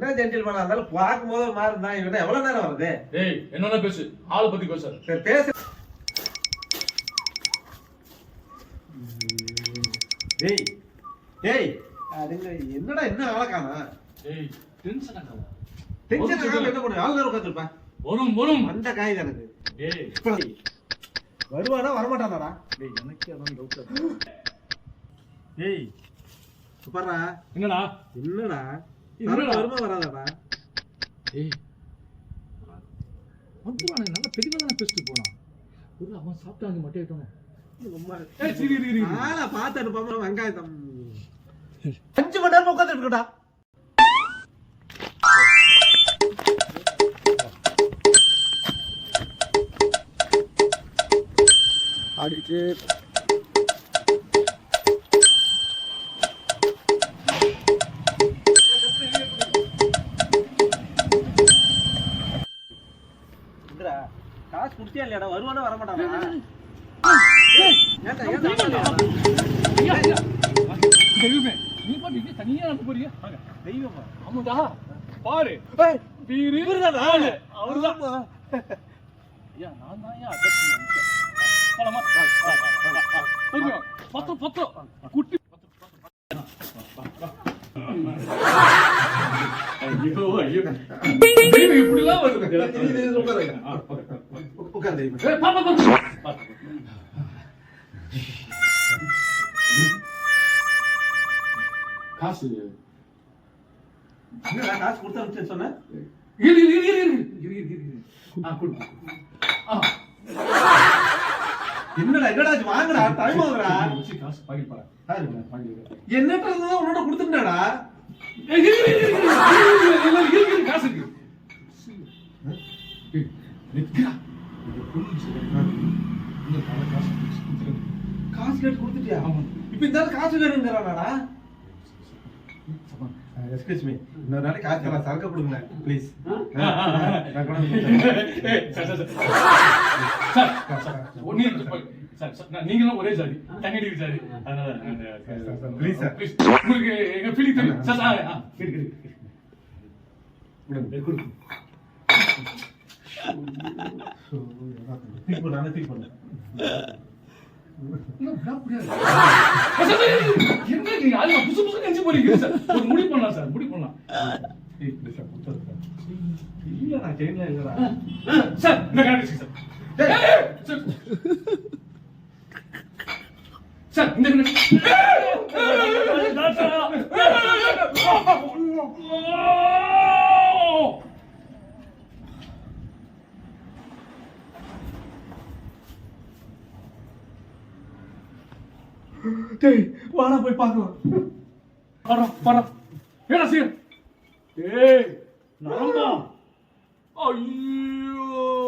என்ன ஜென்டில் இருந்தாலும் பார்க்கும்போது மாறுதான் இவன் எவ்வளவு நேரம் வருது? டேய் என்னென்ன பேசு? ஆளை பத்தி பேசு. சரி பேசு. டேய் டேய் அதுங்க என்னடா என்ன ஆளை காணா? டேய் டென்ஷன் ஆகாத டென்ஷன் ஆகாம என்ன பண்ணுவேன் ஆள் நேரம் உட்காந்துருப்பேன் வரும் வரும். அந்த காய் டேய் இப்ப வருவானா வரமாட்டானாடா? டேய் எனக்கே அதான் டவுட் ஏய் என்னடா? என்னடா? என்னடா? வருமா வராதாடா டேய் வந்துவானே நல்ல தெளிவா தானே பேசிட்டு போனான். ஒரு அவன் சாப்பிட்டாங்க மட்டும் ஏட்டணும் ஏய் வெங்காயத்தம் அஞ்சு மணி நேரம் உட்காந்துட்டு இருக்கடா அடிச்சு காசு குடுத்தியா இல்லையாடா? வருவானா வர மாட்டானா நீ பாட்டு தனியா நடந்து போறீங்க தெய்வமா? ஆமாடா. பாரு. அவருதான். ஐயா நான் தான் ஐயா போலாமா? பத்து பத்து குட்டி பத்து பத்து. காசு. காசு கொடுத்தா சொன்ன இரு இரு இரு என்னடா என்னடா வாங்கடா டைம் ஆகுடா காசு பாக்கெட் பாடா என்னடா உன்னோட கொடுத்துட்டடா காசு இருக்கு காசு கேட்டு கொடுத்துட்டியா அவன் இப்ப இருந்தாலும் காசு வேணுங்கிறானாடா எஸ்கியூஸ் மீ இன்னொரு நாளைக்கு காசு தரலாம் சரக்கு கொடுங்க ப்ளீஸ் நீங்களும் ஒரே ஜாதி. தங்கடி ஜாதி. அதனால ப்ளீஸ் சார் உங்களுக்கு எங்க ஃபீலிங் தெரியும். சார் சார் இருக்கு இருக்கு கொடுங்க. தீ போடுறாங்க தீ புசு புசு நினைச்சு போறீங்க சார் முடி பண்ணலாம் சார் முடி பண்ணலாம் இப்படி சார் கொடுத்தது சார் இல்லடா இந்த டேய் வாடா போய் பார்க்கலாம் வாடா வாடா ஏடா சீ டேய் நரம்பா ஐயோடா